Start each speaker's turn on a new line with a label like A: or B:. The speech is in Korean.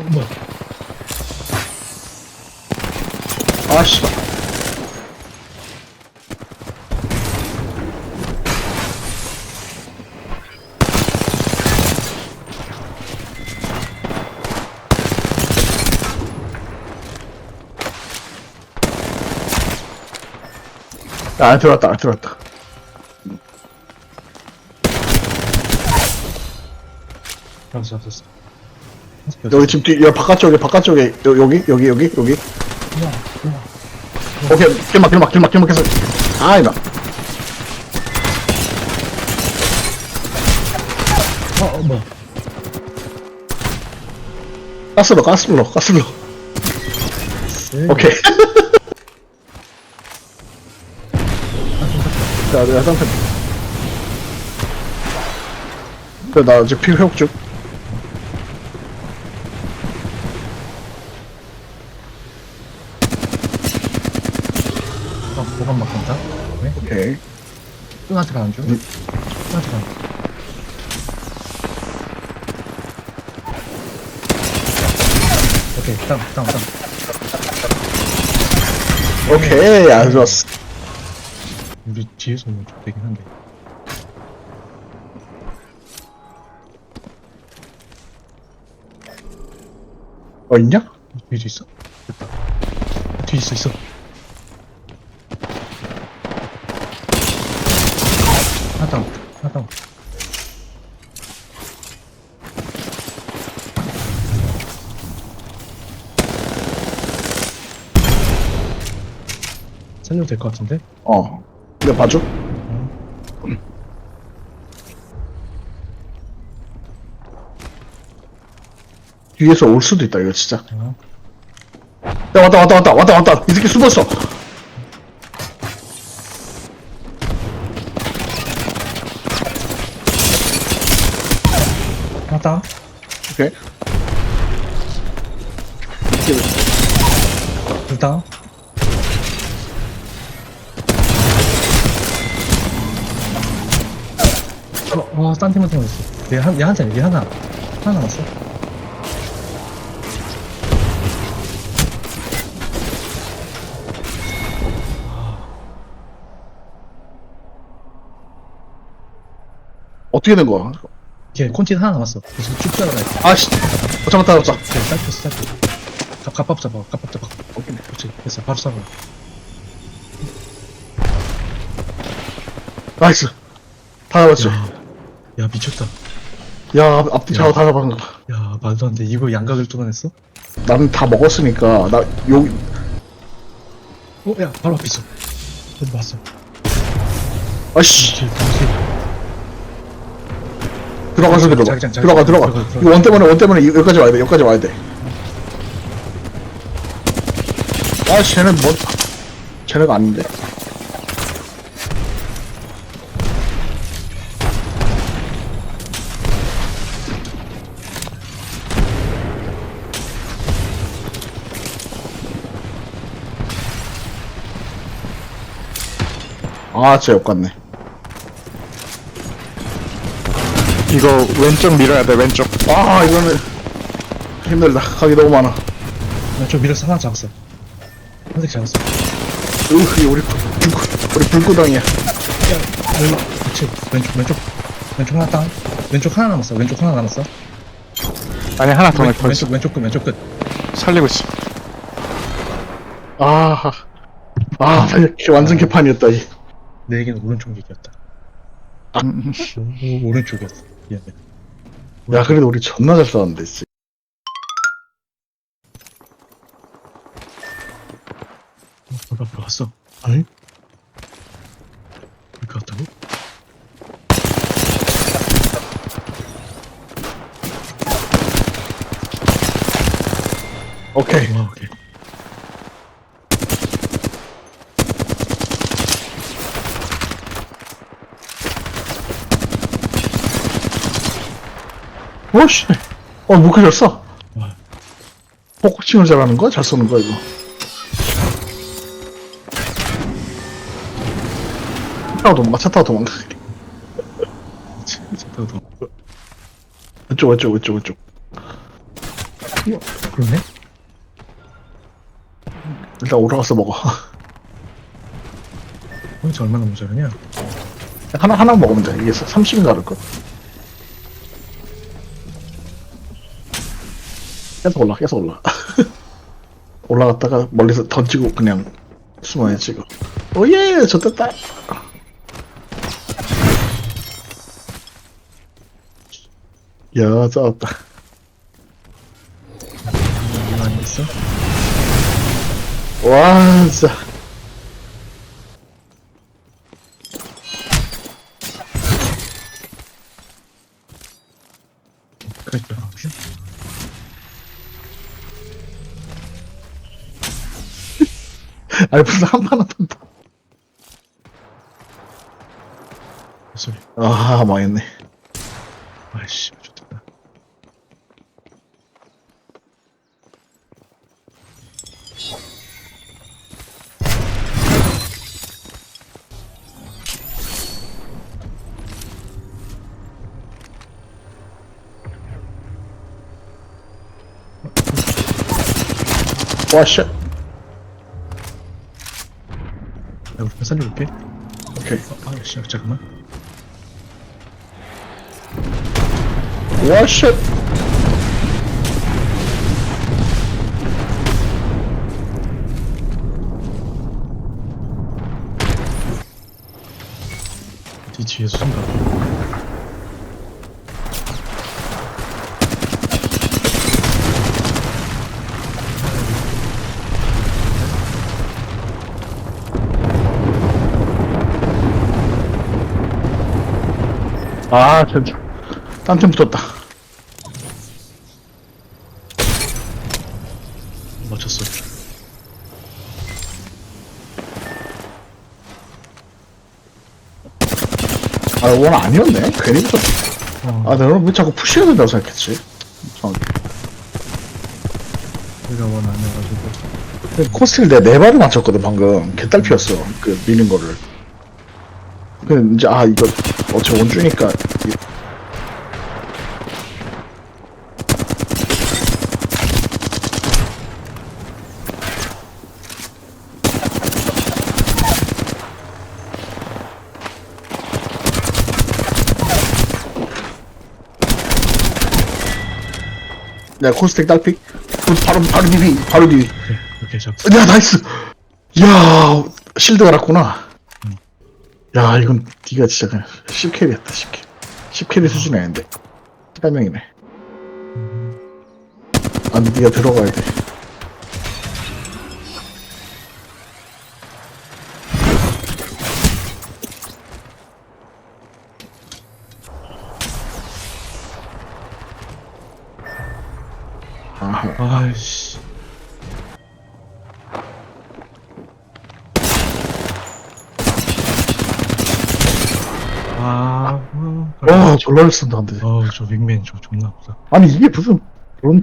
A: 어, 뭐야?
B: 아, 씨발. 야, 안 들어왔다, 안 들어왔다.
A: 알았어, 알았어.
B: 여기 집 뒤, 여기 바깥쪽에, 바깥쪽에, 여, 여기, 여기, 여기, 여기. 오케이, 길막, 길막, 길막, 길막 해서. 아, 이나.
A: 어, 어, 뭐야?
B: 가스로, 가스로, 가스로. 오케이. 자, 내가 상태. 그래, 나 이제 피 회복 중.
A: 어, 보관 막간다. 네?
B: 오케이.
A: 뚱한테 가는 중.
B: 음.
A: 뚱한테 가는 중. 오케이, 땅, 땅, 땅.
B: 오케이, 안 좋았어.
A: 우리 뒤에서 오면 좀 되긴 한데.
B: 어, 있냐?
A: 뒤에도 있어? 됐다. 뒤에 있어, 있어. 하나 다운, 하나 다운. 살려도 될 것 같은데?
B: 어. 내가 봐줘. 뒤에서 올 수도 있다, 이거 진짜.
A: 어.
B: 야, 왔다, 왔다, 왔다, 왔다, 왔다. 이 새끼 숨었어.
A: 다운.
B: 오케이.
A: 둘 다운. 어, 와, 딴 팀한테 맞았어. 얘 한, 얘한 잔, 얘 하나. 하나 남았어.
B: 어떻게 된 거야?
A: 걔 콘틴 하나 남았어. 그래서 쭉 따라가야 돼.
B: 아씨. 어, 잡았다, 잡았다.
A: 그래, 짧혔어, 짧혔어. 갑, 갑밥 잡아, 갑밥 잡아. 오케이, 그렇지. 됐어, 바로 쏴봐.
B: 나이스. 다 잡았죠.
A: 야, 야, 미쳤다.
B: 야, 앞- 앞뒤 좌우 다 잡은 거.
A: 야, 말도 안 돼. 이거 양각을 뚫어냈어?
B: 나는 다 먹었으니까, 나, 여기,
A: 어, 야, 바로 앞에 있어. 어디 봤어?
B: 아씨.
A: 당시.
B: 들어가서 들어가.
A: 자기장, 자기장.
B: 들어가, 들어가.
A: 들어가, 들어가.
B: 이거 원 때문에, 원 때문에 여기까지 와야 돼, 여기까지 와야 돼. 아, 쟤는 뭐, 쟤네가 아닌데. 아, 진짜 욕같네.
C: 이거 왼쪽 밀어야 돼 왼쪽
B: 아, 이거는 힘들다. 각이 너무 많아.
A: 나저 밀어서 하나 잡았어. 한색 잡았어.
B: 으흐, 우리 불, 우리 불구덩이야.
A: 야, 여기, 그렇지. 왼쪽, 왼쪽. 왼쪽 하나 땅. 왼쪽 하나 남았어. 왼쪽 하나 남았어.
C: 아니 하나 더
A: 왼,
C: 넣고 있어
A: 왼쪽, 왼쪽 끝, 왼쪽 끝.
C: 살리고 있어
B: 아, 아, 이게 완전 개판이었다. 이.
A: 내에게는 오른쪽 얘기였다.
C: 음,
A: 오, 오른쪽이었어. 미안해.
B: 야, 그래도 우리 존나 잘 싸웠는데, 진짜.
A: 어, 바로 앞으로 왔어. 아니? 이렇게 왔다고?
B: 오케이.
A: 와, 오케이.
B: 오씨. 어.
A: 와,
B: 포커싱을 잘하는 거야? 잘 쏘는 거야, 이거. 차 타고 도망가, 차 타고 도망가.
A: 진짜 타고 도
B: 왼쪽, 왼쪽, 왼쪽, 왼쪽.
A: 그러네?
B: 일단 올라가서 먹어.
A: 포인트 얼마나 모자라냐?
B: 하나, 하나 먹으면 돼. 이게 30인가 그럴걸? 계속 올라, 계속 올라. 올라갔다가 멀리서 던지고 그냥 숨어야지, 이거. 오예! 좋됐다! 야, 싸웠다.
A: 있어?
B: 와, 진짜. 아니, 무슨 한판 한판
A: 소리.
B: 아, 망했네.
A: 아이씨, 좋다.
B: 와, 쉣.
A: 살려볼게.
B: 오케이.
A: 어, 아이씨, 잠깐만.
B: 와, 쉣.
A: 뒤 뒤에 수준가.
B: 아, 진짜. 딴팀 붙었다.
A: 맞췄어.
B: 아, 원 아니었네? 괜히 붙었다.
A: 어,
B: 아, 내가 왜 자꾸 푸시해야 된다고 생각했지? 정확히.
A: 우리가 원 아니어가지고.
B: 코스틱을 내가 네 발을 맞췄거든, 방금. 개딸피였어. 그, 미는 거를. 그, 이제, 아, 이거, 어차피 원주니까. 이- 내가 코스틱 딸피? 그 바로, 바로 뒤, 바로 뒤.
A: 오케이, 오케이, 잡.
B: 야 나이스 야 실드 갈았구나 야 이건 니가 진짜 그냥 10캐리였다 10캐리. 10캐리 수준이 아닌데. 18명이네. 아 근데 니가 들어가야 돼.
A: 아이씨.
B: 와 졸라 잘 쏜다 근데
A: 어우, 저 윙맨 저 존나 아프다.
B: 아니 이게 무슨 그런